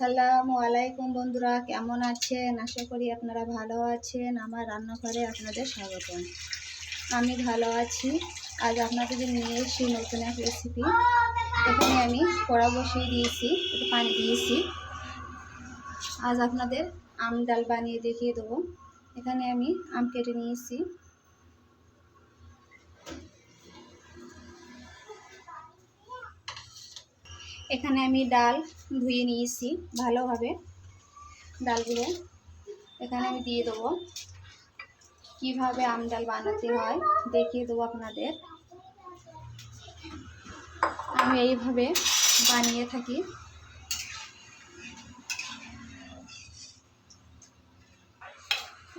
আসসালামু আলাইকুম বন্ধুরা, কেমন আছেন? আশা করি আপনারা ভালো আছেন। আমার রান্নাঘরে আপনাদের স্বাগতম। আমি ভালো আছি। আজ আপনাদের নিয়ে এসেছি নতুন এক রেসিপি এখানে আমি কড়া বসিয়ে দিয়েছি পানি দিয়েছি। আজ আপনাদের আম ডাল বানিয়ে দেখিয়ে দেবো। এখানে আমি আম কেটে নিয়েছি। এখানে আমি ডাল ধুয়ে নিয়েছি ভালোভাবে ডালগুলো। এখানে আমি দিয়ে দেবো কীভাবে আম ডাল বানাতে হয় দেখিয়ে দেবো আপনাদের। আমি এইভাবে বানিয়ে থাকি।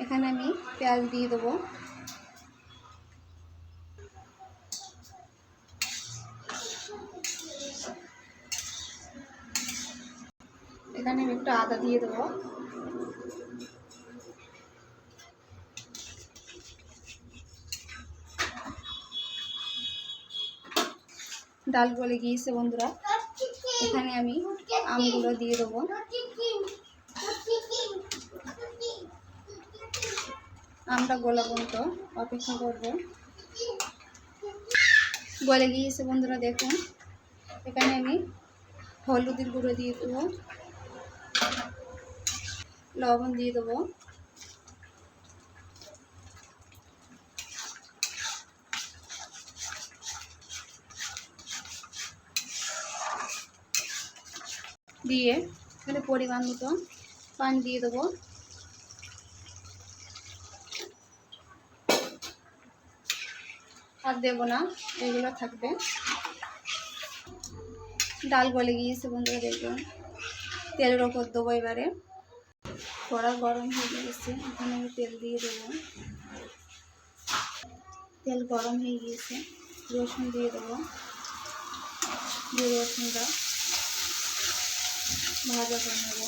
এখানে আমি পেঁয়াজ দিয়ে দেবো। এখানে আমি একটু আদা দিয়ে দেবো। ডাল গলে গিয়েছে বন্ধুরা। এখানে আমি আমগুলো দিয়ে দেবো। আমটা গোলা পর্যন্ত অপেক্ষা করব। গলে গিয়েছে বন্ধুরা, দেখুন। এখানে আমি হলুদের গুঁড়ো দিয়ে দেবো। লবণ দিয়ে দেবো। দিয়ে এখানে পরিমাণ মতো পানি দিয়ে দেবো। আর দেবো না, এগুলো থাকবে। ডাল গলে গিয়েছে বন্ধুরা, দেখবেন। তেলের ওপর দেবো এবারে। কড়া গরম হয়ে গিয়েছে, এখানে আমি তেল দিয়ে দেবো। তেল গরম হয়ে গিয়েছে, রসুন দিয়ে দেবো। দিয়ে রসুনটা ভাজা করে নেব।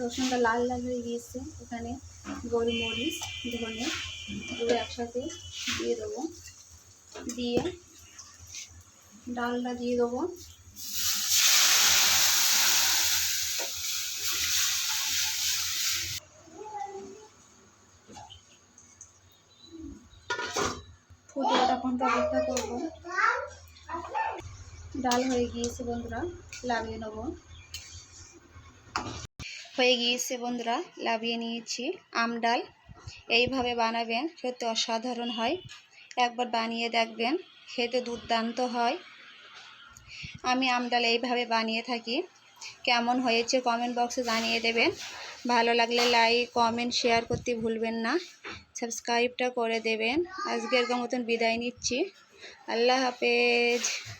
রসুনটা লাল লাল হয়ে গিয়েছে, এখানে গোলমরিচ, ধনে এগুলো একসাথে দিয়ে দেবো। দিয়ে ডালটা দিয়ে দেবো। ওটা পর্যন্ত অপেক্ষা করব। ডাল হয়ে গিয়েছে বন্ধুরা লাভিয়ে নেব। হয়ে গিয়েছে বন্ধুরা লাভিয়ে নিয়েছি আম ডাল। এইভাবে বানাবেন সত্যি অসাধারণ হয়। একবার বানিয়ে দেখবেন, খেতে দুর্দান্ত হয়। আমি আম ডাল এইভাবে বানিয়ে থাকি। কেমন হয়েছে কমেন্ট বক্সে জানিয়ে দেবেন। ভালো লাগলে লাইক কমেন্ট শেয়ার করতে ভুলবেন না। সাবস্ক্রাইবটা করে দেবেন। আজকের মতন বিদায় নিচ্ছি। আল্লাহ হাফেজ।